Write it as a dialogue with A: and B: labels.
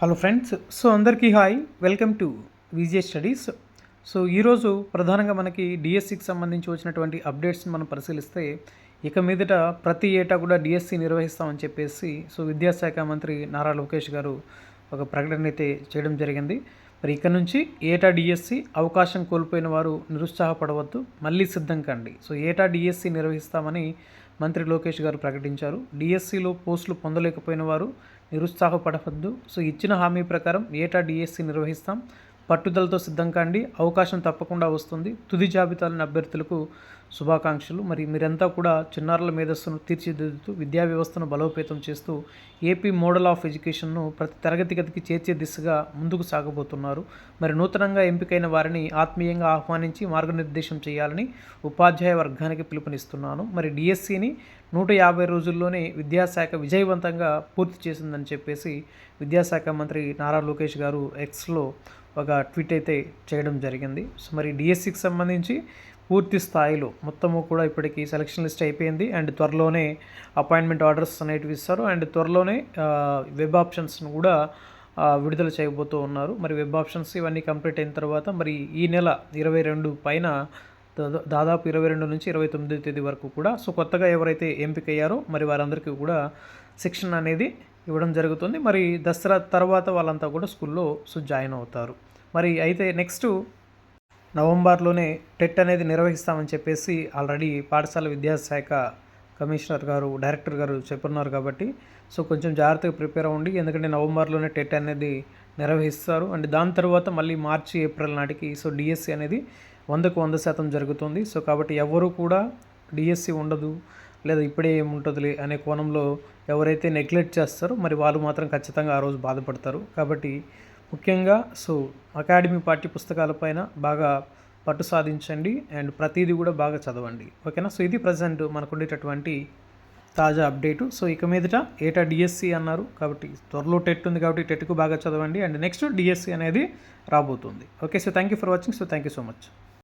A: Hello friends so అందరికీ hi welcome to V J studies so ఈరోజు ప్రధానంగా మనకి డిఎస్సికి సంబంధించి వచ్చినటువంటి అప్డేట్స్ని మనం పరిశీలిస్తే ఇక మీదట ప్రతి ఏటా కూడా డిఎస్సి నిర్వహిస్తామని చెప్పేసి సో విద్యాశాఖ మంత్రి నారా లోకేష్ గారు ఒక ప్రకటన అయితే చేయడం జరిగింది. మరి ఇక్కడ నుంచి ఏటా డిఎస్సి అవకాశం కోల్పోయిన వారు నిరుత్సాహపడవద్దు మళ్ళీ సిద్ధం కండి. సో ఏటా డిఎస్సి నిర్వహిస్తామని మంత్రి లోకేష్ గారు ప్రకటించారు. డిఎస్సిలో పోస్టులు పొందలేకపోయిన వారు నిరుత్సాహపడవద్దు. సో ఇచ్చిన హామీ ప్రకారం ఏటా డిఎస్సి నిర్వహిస్తాం? పట్టుదలతో సిద్ధం కాండి అవకాశం తప్పకుండా వస్తుంది. తుది జాబితాలోని అభ్యర్థులకు శుభాకాంక్షలు. మరి మీరంతా కూడా చిన్నారుల మేధస్సును తీర్చిదిద్దుతూ విద్యా వ్యవస్థను బలోపేతం చేస్తూ ఏపీ మోడల్ ఆఫ్ ఎడ్యుకేషన్ను ప్రతి తరగతి గదికి చేర్చే దిశగా ముందుకు సాగబోతున్నారు. మరి నూతనంగా ఎంపికైన వారిని ఆత్మీయంగా ఆహ్వానించి మార్గనిర్దేశం చేయాలని ఉపాధ్యాయ వర్గానికి పిలుపునిస్తున్నాను. మరి డిఎస్సిని నూట యాభై రోజుల్లోనే విద్యాశాఖ విజయవంతంగా పూర్తి చేసిందని చెప్పేసి విద్యాశాఖ మంత్రి నారా లోకేష్ గారు ఎక్స్లో ఒక ట్వీట్ అయితే చేయడం జరిగింది. సో మరి డిఎస్సికి సంబంధించి పూర్తి స్థాయిలో మొత్తము కూడా ఇప్పటికి సెలక్షన్ లిస్ట్ అయిపోయింది. అండ్ త్వరలోనే అపాయింట్మెంట్ ఆర్డర్స్ అనేటివి ఇస్తారు. అండ్ త్వరలోనే వెబ్ ఆప్షన్స్ను కూడా విడుదల చేయబోతూ ఉన్నారు. మరి వెబ్ ఆప్షన్స్ ఇవన్నీ కంప్లీట్ అయిన తర్వాత మరి ఈ నెల ఇరవై రెండు పైన దాదా- దాదాపు ఇరవై రెండు నుంచి ఇరవై తొమ్మిది తేదీ వరకు కూడా సో కొత్తగా ఎవరైతే ఎంపికయ్యారో మరి వారందరికీ కూడా శిక్షణ అనేది ఇవ్వడం జరుగుతుంది. మరి దసరా తర్వాత వాళ్ళంతా కూడా స్కూల్లో సో జాయిన్ అవుతారు. మరి అయితే నెక్స్ట్ నవంబర్లోనే టెట్ అనేది నిర్వహిస్తామని చెప్పేసి ఆల్రెడీ పాఠశాల విద్యాశాఖ కమిషనర్ గారు డైరెక్టర్ గారు చెప్పున్నారు కాబట్టి సో కొంచెం జాగ్రత్తగా ప్రిపేర్ అవ్వండి. ఎందుకంటే నవంబర్లోనే టెట్ అనేది నిర్వహిస్తారు. అండ్ దాని తర్వాత మళ్ళీ మార్చి ఏప్రిల్ నాటికి సో డిఎస్సి అనేది వందకు వంద శాతం జరుగుతుంది. సో కాబట్టి ఎవరు కూడా డిఎస్సి ఉండదు. లేదా ఇప్పుడే ఏముంటుందిలే అనే కోణంలో ఎవరైతే నెగ్లెక్ట్ చేస్తారో మరి వాళ్ళు మాత్రం ఖచ్చితంగా ఆ రోజు బాధపడతారు. కాబట్టి ముఖ్యంగా సో అకాడమీ పాఠ్య పుస్తకాలపైన బాగా పట్టు సాధించండి అండ్ ప్రతిదీ కూడా బాగా చదవండి. ఓకేనా? సో ఇది ప్రజెంట్ మనకు ఉండేటటువంటి తాజా అప్డేటు. సో ఇక మీదట ఏటా డిఎస్సి అన్నారు కాబట్టి త్వరలో టెట్ ఉంది కాబట్టి టెట్కు బాగా చదవండి అండ్ నెక్స్ట్ డిఎస్సి అనేది రాబోతుంది. Okay? So thank you for watching. So thank you so much.